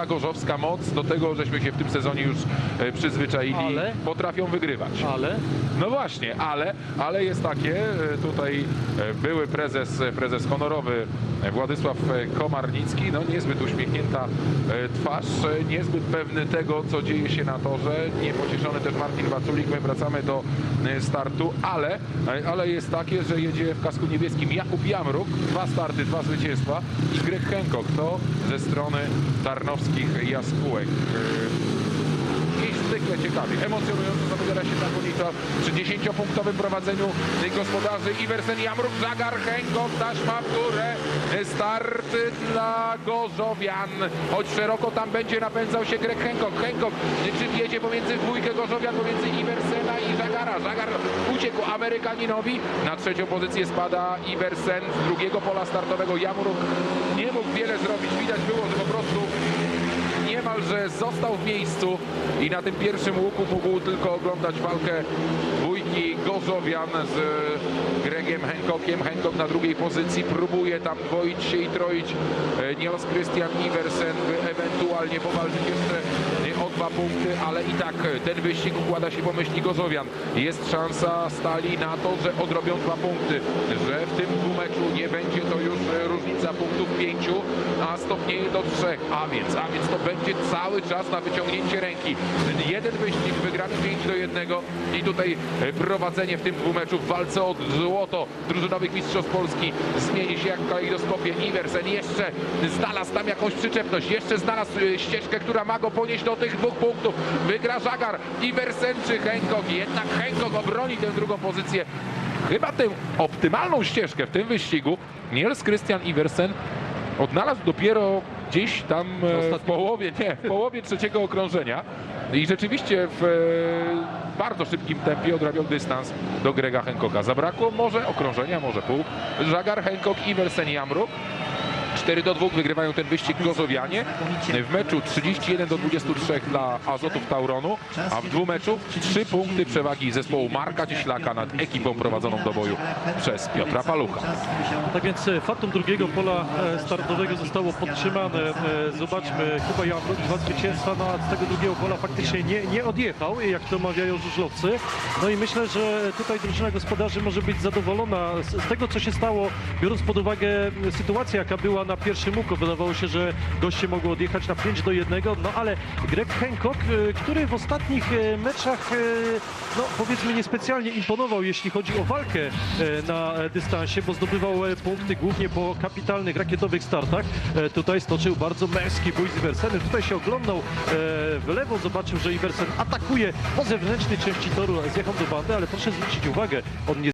ta gorzowska moc, do tego żeśmy się w tym sezonie już e, przyzwyczaili, Ale? potrafią wygrywać. Ale? No właśnie, ale, ale jest takie, e, tutaj e, były prezes, prezes honorowy Władysław Komarnicki, no niezbyt uśmiechnięta twarz, niezbyt pewny tego, co dzieje się na torze, niepocieszony też Martin Waculik, my wracamy do startu, ale, ale jest takie, że jedzie w kasku niebieskim Jakub Jamruk, dwa starty, dwa zwycięstwa. I Greg Hancock, to ze strony tarnowskich jaskółek. E, i zwykle ciekawie, emocjonująco zapowiada się znakomito przy 10-punktowym prowadzeniu gospodarzy Iversen Jamruk, Zagar, Henko, taśma w górę, start dla Gorzowian, choć szeroko tam będzie napędzał się Greg Hancock, Hancock czy wjedzie pomiędzy dwójkę Gorzowian, pomiędzy Iversena i Zagara, Zagar uciekł Amerykaninowi, na trzecią pozycję spada Iversen z drugiego pola startowego, Jamruk nie mógł wiele zrobić, widać było, że niemalże został w miejscu i na tym pierwszym łuku mógł tylko oglądać walkę dwójki Gorzowian z Gregiem Hancockiem. Hancock na drugiej pozycji próbuje tam dwoić się i troić e, Niels Christian Iversen, ewentualnie powalczyć jeszcze e, punkty, ale i tak ten wyścig układa się po myśli Gorzowian. Jest szansa stali na to, że odrobią dwa punkty, że w tym dwumeczu nie będzie to już różnica punktów pięciu, a stopnieje do trzech, a więc, a więc to będzie cały czas na wyciągnięcie ręki. Jeden wyścig wygrany 5 do 1 i tutaj prowadzenie w tym dwumeczu w walce o złoto drużynowych mistrzostw Polski zmieni się jak w kalejdoskopie. Iversen jeszcze znalazł tam jakąś przyczepność, jeszcze znalazł ścieżkę, która ma go ponieść do tych dwóch punktów. Wygra Żagar, Iversen czy Hancock. Jednak Hancock obroni tę drugą pozycję. Chyba tę optymalną ścieżkę w tym wyścigu Niels Christian Iversen odnalazł dopiero gdzieś tam e, w połowie, nie, w połowie trzeciego okrążenia i rzeczywiście w e, bardzo szybkim tempie odrabiał dystans do Grega Hancocka. Zabrakło może okrążenia, może pół. Żagar, Hancock, Iversen, Jamruk. 4 do 2 wygrywają ten wyścig Gorzowianie. W meczu 31 do 23 dla Azotów Tauronu, a w dwumeczu 3 punkty przewagi zespołu Marka Cieślaka nad ekipą prowadzoną do boju przez Piotra Palucha. tak więc e, faktum drugiego pola e, startowego zostało podtrzymane. E, Zobaczmy, chyba Jamruk, dwa zwycięstwa, no a z tego drugiego pola faktycznie nie, nie odjechał, jak to mawiają żużlowcy. No i myślę, że tutaj drużyna gospodarzy może być zadowolona z, z tego, co się stało, biorąc pod uwagę sytuację, jaka była na pierwszym łuku. Wydawało się, że goście mogą odjechać na 5 do 1, no ale Greg Hancock, e, który w ostatnich e, meczach, e, no powiedzmy niespecjalnie imponował, jeśli chodzi o walkę na e, dystansie, bo zdobywał e, punkty głównie po kapitalnych rakietowych startach. E, Tutaj stoczył bardzo męski bój z Iversenem. Tutaj się oglądał w lewo, zobaczył, że Iversen atakuje po zewnętrznej części toru, zjechał do bandy, ale proszę zwrócić uwagę, on nie